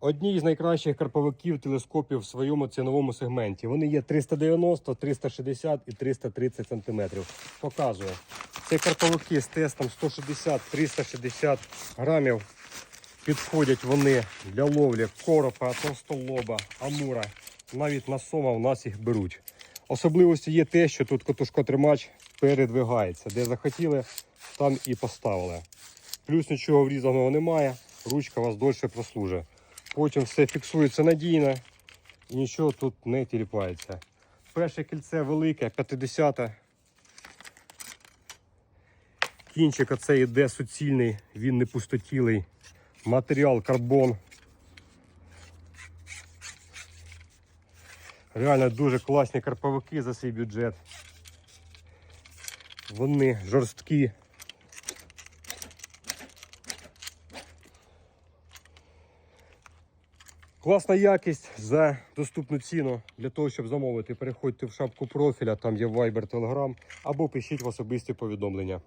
одні з найкращих карповиків телескопів в своєму ціновому сегменті. Вони є 390, 360 і 330 см. Показую. Це карповики з тестом 160-360 грамів. Підходять вони для ловлі коропа, товстолоба, амура. Навіть на сома в нас їх беруть. Особливості є те, що тут котушкотримач передвигається. Де захотіли, там і поставили. Плюс нічого врізаного немає, ручка вас дольше прослужить. Потім все фіксується надійно і нічого тут не тіліпається. Перше кільце велике, 50 Кінчик оце йде суцільний, він не пустотілий. Матеріал карбон. Реально дуже класні карповики за свій бюджет. Вони жорсткі. Класна якість за доступну ціну. Для того, щоб замовити, переходьте в шапку профіля, там є Viber, Telegram, або пишіть в особисті повідомлення.